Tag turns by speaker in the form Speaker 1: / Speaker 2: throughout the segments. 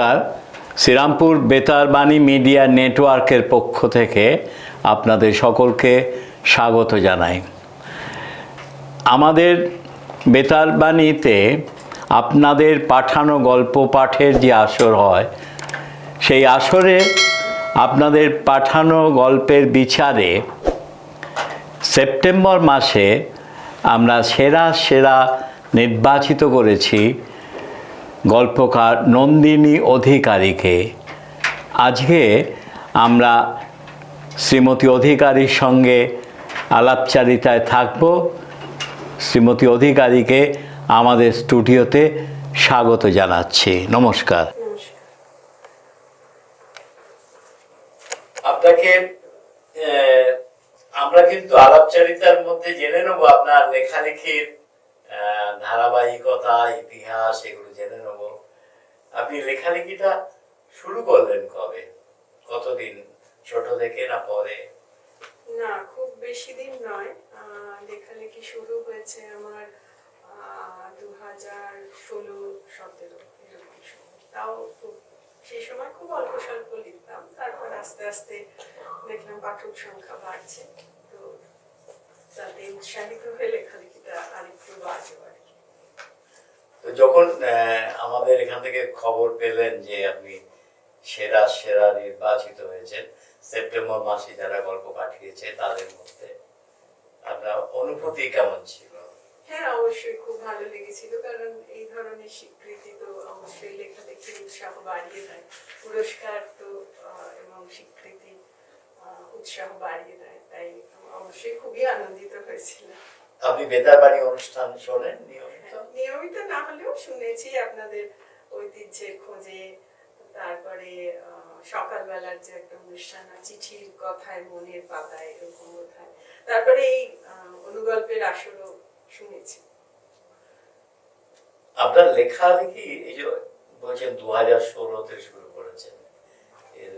Speaker 1: নমস্কার। শ্রীরামপুর বেতারবাণী মিডিয়া নেটওয়ার্কের পক্ষ থেকে আপনাদের সকলকে স্বাগত জানাই। আমাদের বেতারবাণীতে আপনাদের পাঠানো গল্প পাঠের যে আসর হয়, সেই আসরে আপনাদের পাঠানো গল্পের বিচারে সেপ্টেম্বর মাসে আমরা সেরা সেরা নির্বাচিত করেছি গল্পকার নন্দিনী অধিকারীকে। আজকে আমরা শ্রীমতী অধিকারীর সঙ্গে আলাপচারিতায় থাকব। শ্রীমতী অধিকারীকে আমাদের স্টুডিওতে স্বাগত জানাচ্ছি। নমস্কার। আপনাকে আমরা কিন্তু আলাপচারিতার মধ্যে জেনে নেব আপনার লেখালেখির ধারাবাহিকতা, ইতিহাস, এগুলো জেনে নেব। আপনি লেখালেখিটা শুরু করলেন কবে? কতদিন? ছোট থেকে না পরে?
Speaker 2: না, খুব বেশি দিন নয়। লেখালেখি শুরু হয়েছে আমার দু হাজার ষোলো সতেরো তাও খুব সেই সময় খুব অল্প স্বল্প লিখতাম। তারপর আস্তে আস্তে দেখলাম পাঠক সংখ্যা বাড়ছে। তো তাতে উৎসাহিত হয়ে লেখালেখিটা আরেকটু বাড়ে
Speaker 1: যখন আমাদের এখান থেকে খবর পেলেন যে আপনি সেরা সেরা নির্বাচিত হয়েছেন সেপ্টেম্বর মাসে যারা গল্প পাঠিয়েছে তাদের মধ্যে আপনার অনুভূতি কেমন ছিল?
Speaker 2: হ্যাঁ অবশ্যই খুব ভালো লেগেছিল কারণ এই ধরনের স্বীকৃতি তো অবশ্যই লেখালেখির উৎসাহ বাড়িয়ে দেয়। পুরস্কার তো এবং স্বীকৃতি উৎসাহ বাড়িয়ে দেয় তাই অবশ্যই খুবই আনন্দিত হয়েছিলাম।
Speaker 1: আপনি বেতারবাড়ি অনুষ্ঠান শোনেন নিয়মিত?
Speaker 2: নিয়মিত না হলেও শুনেছি আপনাদের ঐতিহ্যের খোঁজে তারপরে সকালবেলার যে একটা অনুষ্ঠান চিঠির কথায় মনের পাতায় এরকম কোথায়। তারপরে এই অনুগল্পের আসরও শুনেছি।
Speaker 1: আপনার লেখালেখি এই যে বলছেন দু হাজার ষোলোতে শুরু করেছেন। এর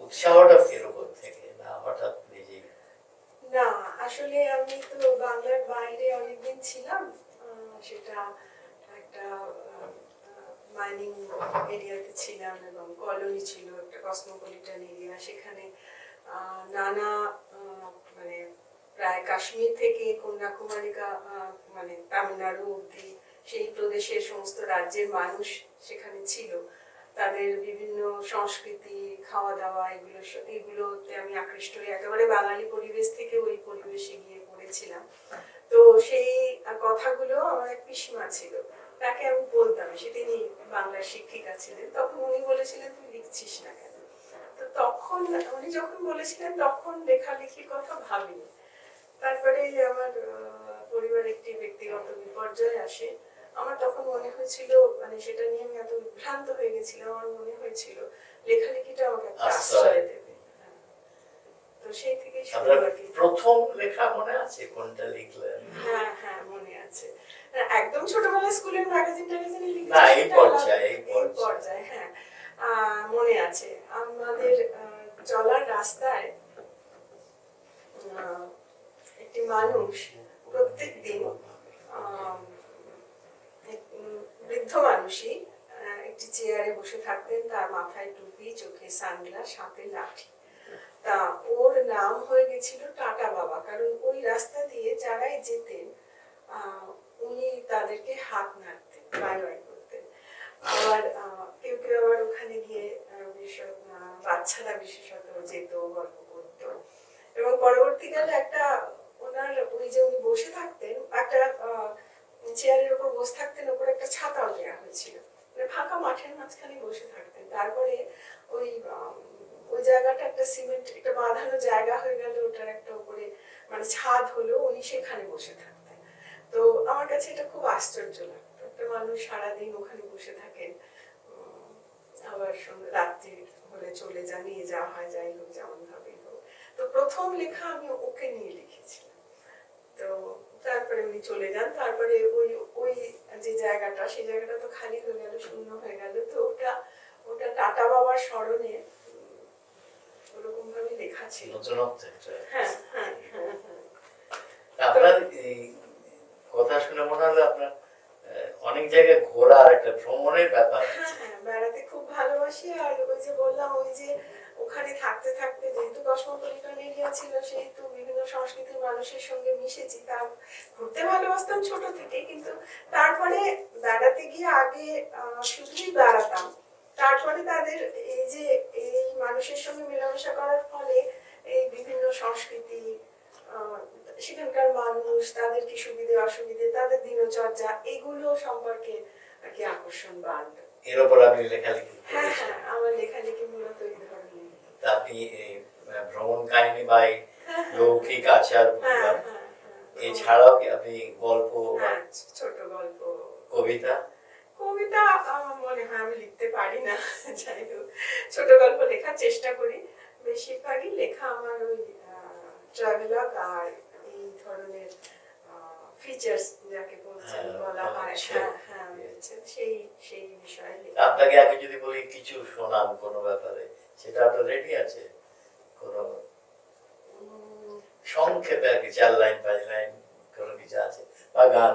Speaker 1: উৎসাহটা এরকম থেকে? না হঠাৎ
Speaker 2: না আসলে আমি তো বাংলার বাইরে অনেকদিন ছিলাম সেটা একটা মাইনিং এরিয়াতে ছিলাম এবং কলোনি ছিল একটা কসমোপলিটন এরিয়া সেখানে নানা মানে প্রায় কাশ্মীর থেকে কন্যাকুমারী কা- আহ, মানে তামিলনাড়ু অব্দি সেই প্রদেশের সমস্ত রাজ্যের মানুষ সেখানে ছিল। তাদের বিভিন্ন সংস্কৃতি খাওয়া দাওয়া এগুলো এগুলোতে আমি আকৃষ্ট হয়ে একেবারে বাঙালি পরিবেশ থেকে ওই পরিবেশে গিয়ে পড়েছিলাম। তো সেই কথাগুলো আমার এক পিসিমা ছিল, তাকে আমি বলতাম সে তিনি বাংলার শিক্ষিকা ছিলেন, তখন উনি বলেছিলেন, তুই লিখছিস না কেন? তো তখন উনি যখন বলেছিলেন, তখন লেখালেখির কথা ভাবিনি। তারপরে আমার পরিবার একটি ব্যক্তিগত বিপর্যয় আসে। আমার তখন মনে হয়েছিল মানে সেটা নিয়ে আমি এত বিভ্রান্ত হয়ে গেছিলাম আমার মনে হয়েছিল লেখালেখিটা আমাকে
Speaker 1: আশ্রয়।
Speaker 2: দেবে। তো সেই থেকে
Speaker 1: প্রথম লেখা মনে আছে কোনটা লিখলেন
Speaker 2: হ্যাঁ হ্যাঁ মনে আছে একদম ছোটবেলায় স্কুলের ম্যাগাজিন ট্যাগাজিনে লিখেছি
Speaker 1: না, এই পর্যায়ে, এই পর্যায়ে।
Speaker 2: হ্যাঁ মনে আছে আমাদের চলার রাস্তায় আহ, একটি মানুষ প্রত্যেক দিন বৃদ্ধ মানুষই আহ, একটি চেয়ারে বসে থাকতেন তার মাথায় টুপি চোখে সানগ্লাস হাতে লাঠি। তা ওর নাম হয়ে গেছিল টাটা বাবা কারণ ওই রাস্তা দিয়ে যারাই যেতেন উনি তাদেরকে হাত নাড়তেন বাই বাই করতেন। আবার কেউ কেউ আবার ওখানে গিয়ে আহ, বাচ্চারা বিশেষত যেত গল্প করতো। এবং পরবর্তীকালে একটা ওনার ওই যে উনি বসে থাকতেন একটা চেয়ারের উপর বসে থাকতেন, ওপর একটা ছাতাও দেওয়া হয়েছিল। মানে ফাঁকা মাঠের মাঝখানে বসে থাকতেন। তারপরে ওই ওই জায়গাটা একটা সিমেন্ট, একটা বাঁধানো জায়গা হয়ে গেল, ওটার একটা উপরে মানে ছাদ হলো, উনি সেখানে বসে থাকতেন। তো আমার কাছে এটা খুব আশ্চর্য লাগতো। একটা মানুষ সারাদিন ওখানে বসে থাকেন আবার রাত্রি হলে চলে যা নিয়ে যাওয়া হয়, যাই হোক যেমন ভাবেই হোক। তো প্রথম লেখা আমি ওকে নিয়ে লিখেছিলাম। তো তারপরে উনি চলে যান। তারপরে ওই ওই যে জায়গাটা সেই জায়গাটা তো খালি হয়ে গেল শূন্য হয়ে গেল। তো ওটা ওটা টাটা বাবার স্মরণে ওরকম ভাবে লেখা ছিল। হ্যাঁ হ্যাঁ হ্যাঁ হ্যাঁ।
Speaker 1: আপনার এই কথা শুনে মনে হলো আপনার অনেক জায়গায় ঘোরার একটা ভ্রমণের ব্যাপার
Speaker 2: হ্যাঁ হ্যাঁ বেড়াতে খুব ভালোবাসি। আর ওই যে বললাম ওই যে ওখানে থাকতে থাকতে যেহেতু কসমোপলিটন এরিয়া ছিল সেহেতু বিভিন্ন সংস্কৃতির মানুষের সঙ্গে মিশেছি তা ঘুরতে ভালোবাসতাম ছোট থেকে কিন্তু তারপরে বেড়াতে গিয়ে আগে শুধুই বেড়াতাম। তারপরে তাদের এই যে এই মানুষের সঙ্গে মেলামেশা করার ফলে এই বিভিন্ন সংস্কৃতি আহ, সেখানকার মানুষ তাদের কি সুবিধে অসুবিধে তাদের দিনচর্যা এগুলো সম্পর্কে আর কি আকর্ষণ বাড়লো।
Speaker 1: এর উপর আপনি লেখালেখি
Speaker 2: হ্যাঁ হ্যাঁ আমার লেখালেখি মূলত
Speaker 1: আপনি ভ্রমণ কাহিনী বা। লৌকিক আচার
Speaker 2: হ্যাঁ, হ্যাঁ, হ্যাঁ।
Speaker 1: এছাড়াও কি আপনি গল্প
Speaker 2: ছোট গল্প
Speaker 1: কবিতা
Speaker 2: কবিতা আমার মনে হয় আমি লিখতে পারি না যাই হোক ছোট গল্প লেখার চেষ্টা করি বেশিরভাগই লেখা আমার ওই ট্রাভেলগ আর এই ধরনের ফিচার্স যাকে বলছেন বলা। হ্যাঁ হ্যাঁ সেই সেই বিষয়ে
Speaker 1: আপনাকে আগে যদি বলি কিছু শোনান কোনো ব্যাপারে সেটা আপনার রেডি আছে। কোনো সংক্ষেপে আর কি চার লাইন পাঁচ লাইন কোনো কিছু আছে। বা গান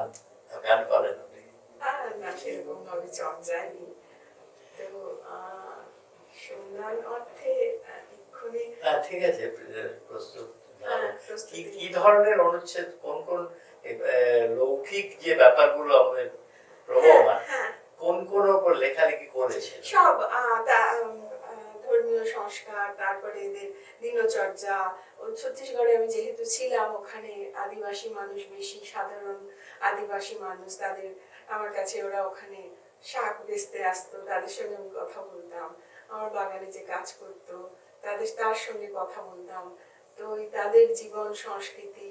Speaker 1: গান করেন আপনি?
Speaker 2: সেরকম ভাবে চর্চায়নি তো আহ, অর্থে এক্ষুনি
Speaker 1: হ্যাঁ ঠিক আছে প্রস্তুত।
Speaker 2: হ্যাঁ,
Speaker 1: কি কি ধরনের অনুচ্ছেদ কোন কোন লৌকিক যে ব্যাপারগুলো আমাদের প্রবহমান
Speaker 2: হ্যাঁ
Speaker 1: কোন কোন উপর লেখালেখি করেছে
Speaker 2: সব তা- ধর্মীয় সংস্কার তারপরে এদের দিনচর্যা। ছত্তিশগড়ে আমি যেহেতু ছিলাম ওখানে আদিবাসী মানুষ বেশি সাধারণ আদিবাসী মানুষ তাদের আমার কাছে ওরা ওখানে শাক বেচতে আসতো তাদের সঙ্গে আমি কথা বলতাম। আমার বাগানে যে কাজ করতো তাদের তার সঙ্গে কথা বলতাম। তো ওই তাদের জীবন সংস্কৃতি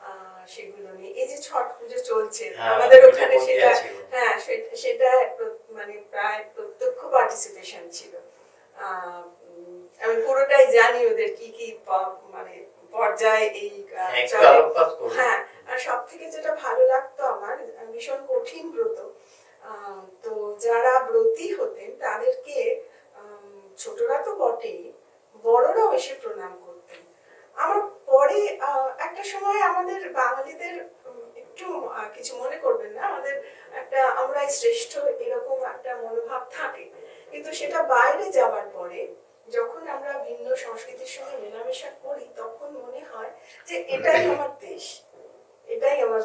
Speaker 2: আহ, সেগুলো নিয়ে এই যে ছট পুজো চলছে
Speaker 1: হ্যাঁ,
Speaker 2: আমাদের ওখানে সেটা হ্যাঁ সেটা মানে প্রায় প্রত্যক্ষ পার্টিসিপেশন ছিল। আমি পুরোটাই জানি ওদের কি কি মানে পর্যায়ে এই
Speaker 1: হ্যাঁ,
Speaker 2: হ্যাঁ আর সব থেকে যেটা ভালো লাগতো আমার ভীষণ কঠিন ব্রত তো যারা ব্রতী হতেন তাদেরকে ছোটরা তো বটেই বড়রাও এসে প্রণাম করতেন। আমার পরে একটা সময় আমাদের বাঙালিদের একটু কিছু মনে করবেন না আমাদের একটা আমরাই শ্রেষ্ঠ এরকম একটা থাকে কিন্তু সেটা বাইরে যাওয়ার পরে যখন আমরা ভিন্ন সংস্কৃতির সঙ্গে মেলামেশা করি তখন মনে হয় যে এটাই আমার দেশ। এটাই আমার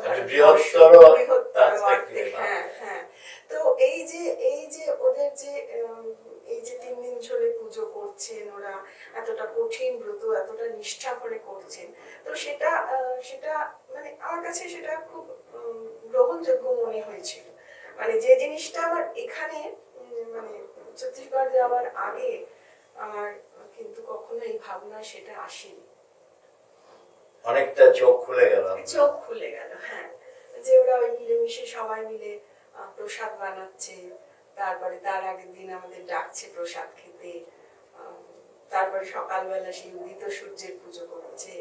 Speaker 2: হ্যাঁ হ্যাঁ। তো এই যে এই যে ওদের যে এই যে তিন দিন ধরে পুজো করছেন ওরা এতটা কঠিন ব্রত এতটা নিষ্ঠা করে করছেন তো সেটা সেটা মানে আমার কাছে সেটা খুব গ্রহণযোগ্য মনে হয়েছিল। মানে যে জিনিসটা আমার এখানে মানে ছত্তিশগড় যাওয়ার আগে আমার কিন্তু কখনো এই ভাবনা সেটা আসেনি।
Speaker 1: অনেকটা চোখ খুলে গেল
Speaker 2: চোখ খুলে গেল হ্যাঁ। যে ওরা ওই মিলেমিশে সবাই মিলে প্রসাদ বানাচ্ছে তারপরে তার আগের দিন আমাদের ডাকছে প্রসাদ খেতে তারপরে সকালবেলা সেই উদিত সূর্যের পুজো করছে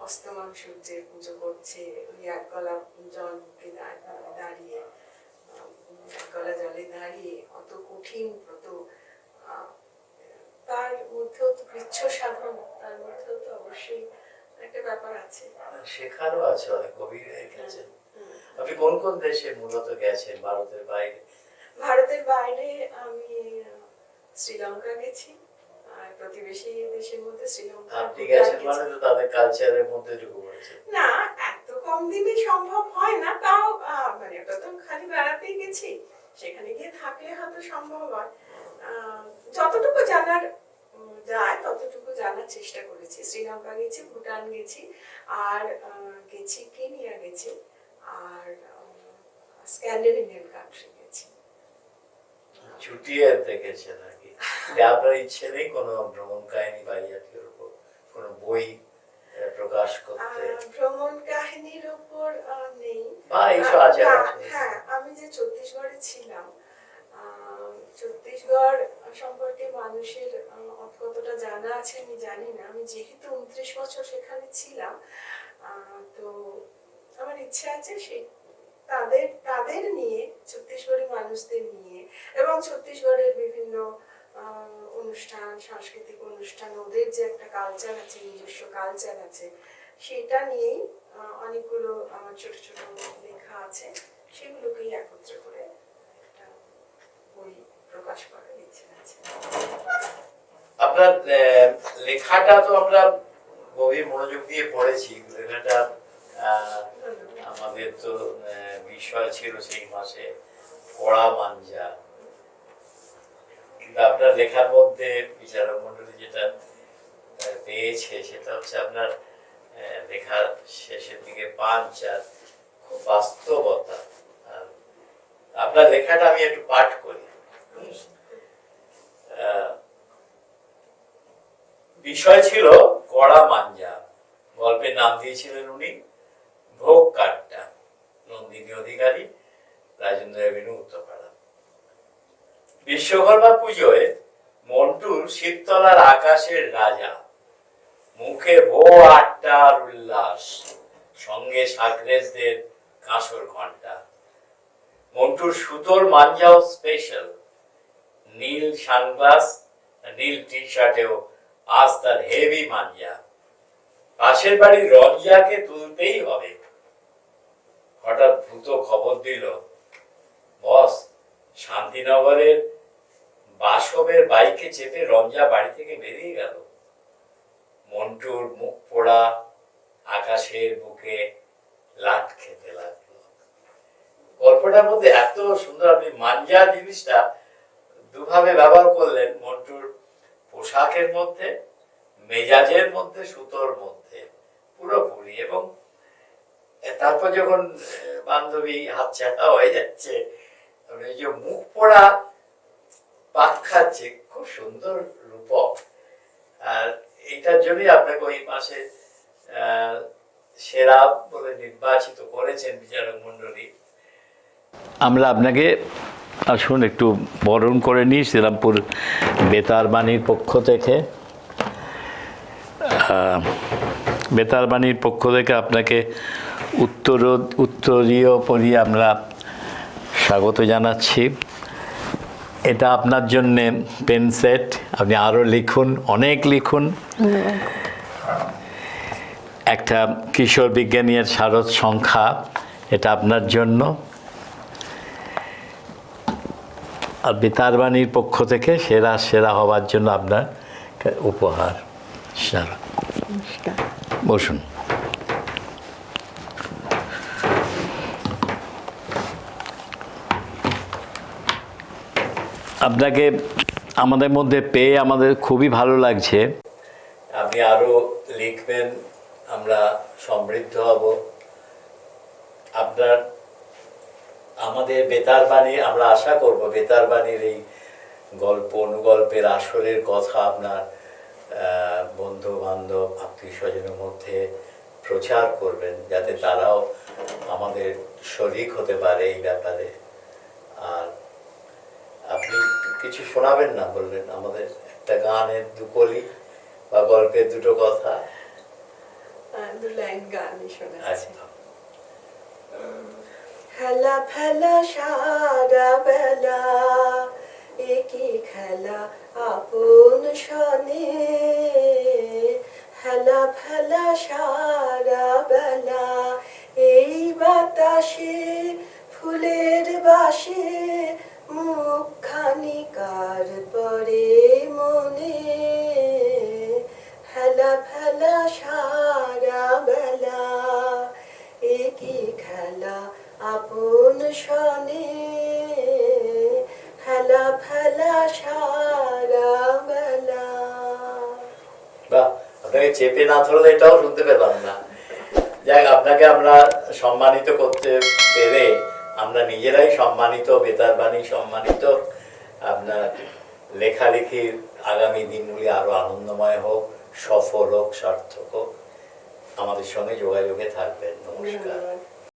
Speaker 2: অস্তমান সূর্যের পুজো করছে ওই এক গলা জল দাঁড়িয়ে এক গলা জলে দাঁড়িয়ে কঠিন ব্রত তার মধ্যেও তো কৃচ্ছ সাধন তার মধ্যেও তো অবশ্যই একটা ব্যাপার আছে।
Speaker 1: শেখারও আছে অনেক গভীর গেছেন। আপনি কোন কোন দেশে মূলত গেছেন? ভারতের বাইরে?
Speaker 2: ভারতের বাইরে আমি শ্রীলঙ্কা গেছি। আর প্রতিবেশী দেশের মধ্যে শ্রীলঙ্কা
Speaker 1: আপনি গেছেন মানে তো তাদের কালচারের মধ্যে ঢুকে
Speaker 2: না এত কম দিনে সম্ভব হয় না তাও আহ, মানে ওটা তো খালি বেড়াতেই গেছি সেখানে গিয়ে থাকলে হয়তো সম্ভব হয়। যতটুকু জানার যায় ততটুকু জানার চেষ্টা করেছি। শ্রীলঙ্কা গেছি ভুটান গেছি আর গেছি কেনিয়া গেছি আর স্ক্যান্ডিনেভিয়ান কান্ট্রি গেছি।
Speaker 1: ছুটিয়ে আপনার ইচ্ছে নেই কোনো ভ্রমণ কাহিনী বা জাতীয় উপর কোনো বই প্রকাশ করতে?
Speaker 2: ভ্রমণ কাহিনীর উপর নেই।
Speaker 1: বা এইসব আছে
Speaker 2: হ্যাঁ আমি যে ছত্তিশগড়ে ছিলাম ছত্তিশগড় সম্পর্কে মানুষের কতটা জানা আছে আমি জানি না। আমি যেহেতু উনত্রিশ বছর সেখানে ছিলাম তো আমার ইচ্ছে আছে সেই তাদের তাদের নিয়ে, ছত্তিশগড়ি মানুষদের নিয়ে এবং ছত্তিশগড়ের বিভিন্ন অনুষ্ঠান, সাংস্কৃতিক অনুষ্ঠান, ওদের যে একটা কালচার আছে, নিজস্ব কালচার আছে, সেটা নিয়েই অনেকগুলো আমার ছোট ছোট লেখা আছে। সেগুলোকেই একত্রে করে একটা বই প্রকাশ করার ইচ্ছে আছে।
Speaker 1: আপনার লেখাটা তো আমরা গভীর মনোযোগ দিয়ে পড়েছি। লেখাটা আমাদের তো বিষয় ছিল সেই মাসে কড়া মাঞ্জা। কিন্তু আপনার লেখার মধ্যে বিচারক মন্ডলী যেটা পেয়েছে, সেটা হচ্ছে আপনার লেখার শেষের দিকে পাঞ্চ আর খুব বাস্তবতা। আপনার লেখাটা আমি একটু পাঠ করি। বিষয় ছিল কড়া মাঞ্জা। গল্পের নাম দিয়েছিলেন উনি, ভোগ কাট্টা নন্দিনী অধিকারী, রাজেন্দ্র এভিনিউ উত্তরপাড়া। বিশ্বকর্মা পুজোয় মন্টুর শীততলার আকাশের রাজা। মুখে বো আটটার উল্লাস, সঙ্গে সাগরেজদের কাঁসর ঘণ্টা মন্টুর সুতোর মাঞ্জাও স্পেশাল নীল সানগ্লাস, নীল টি শার্টেও আজ তার হেভি মাঞ্জা। পাশের বাড়ির রঞ্জাকে তুলতেই হবে। হঠাৎ ভূত খবর দিল, বস, শান্তিনগরের বাসবের বাইকে চেপে রঞ্জা বাড়ি থেকে বেরিয়ে গেল। মন্টুর মুখ পোড়া, আকাশের বুকে লাট খেতে লাগল। গল্পটার মধ্যে এত সুন্দর আপনি মাঞ্জা জিনিসটা দুভাবে ব্যবহার করলেন, মন্টুর পোশাকের মধ্যে, মেজাজের মধ্যে, সুতোর মধ্যে, পুরোপুরি এবং তারপর যখন বান্ধবী হাত ছাড়া হয়ে যাচ্ছে যে মুখ পড়া পাক খাচ্ছে, খুব সুন্দর রূপক। আর এইটার জন্যই আপনাকে ওই মাসে সেরা বলে নির্বাচিত করেছেন বিচারক মন্ডলী
Speaker 3: আমরা আপনাকে আসুন একটু বরণ করে নিই শ্রীরামপুর বেতার বাণীর পক্ষ থেকে। আহ, বেতার বাণীর পক্ষ থেকে আপনাকে উত্তর উত্তরীয় পরিয়ে আমরা স্বাগত জানাচ্ছি। এটা আপনার জন্যে পেন সেট। আপনি আরও লিখুন অনেক লিখুন। একটা কিশোর বিজ্ঞানীর শারদ সংখ্যা এটা আপনার জন্য। আর বেতার বাণীর পক্ষ থেকে সেরা সেরা হওয়ার জন্য আপনার উপহার। সারা বসুন। আপনাকে আমাদের মধ্যে পেয়ে আমাদের খুবই ভালো লাগছে।
Speaker 1: আপনি আরও লিখবেন আমরা সমৃদ্ধ হব। আপনার আমাদের বেতার বাণী আমরা আশা করব বেতার বাণীর এই গল্প অনুগল্পের আসরের কথা আপনার বন্ধু বান্ধব আত্মীয় স্বজনের মধ্যে প্রচার করবেন যাতে তারাও আমাদের শরিক হতে পারে এই ব্যাপারে। আর আপনি কিছু শোনাবেন না বললেন আমাদের একটা গানের দুকলি বা গল্পের দুটো কথা?
Speaker 2: দু লাইন গানই
Speaker 1: একদম।
Speaker 2: খেলা ফেলা সারা বেলা। একই খেলা আপন সনে। খেলা ফেলা সারা বেলা। এই বাতাসে, ফুলের বাসে, মুখখানি কার পরে মনে। হেলা ফেলা সারা বেলা। একই খেলা আপন সনে হেলা ফেলা সারা বেলা।
Speaker 1: বাহ আপনাকে চেপে না ধরলে এটাও শুনতে পেলাম না। যাক আপনাকে আমরা সম্মানিত করতে পেরে আমরা নিজেরাই সম্মানিত বেতার বাণী সম্মানিত। আপনার লেখালেখির আগামী দিনগুলি আরও আনন্দময় হোক সফল হোক সার্থক হোক। আমাদের সঙ্গে যোগাযোগে থাকবেন। নমস্কার।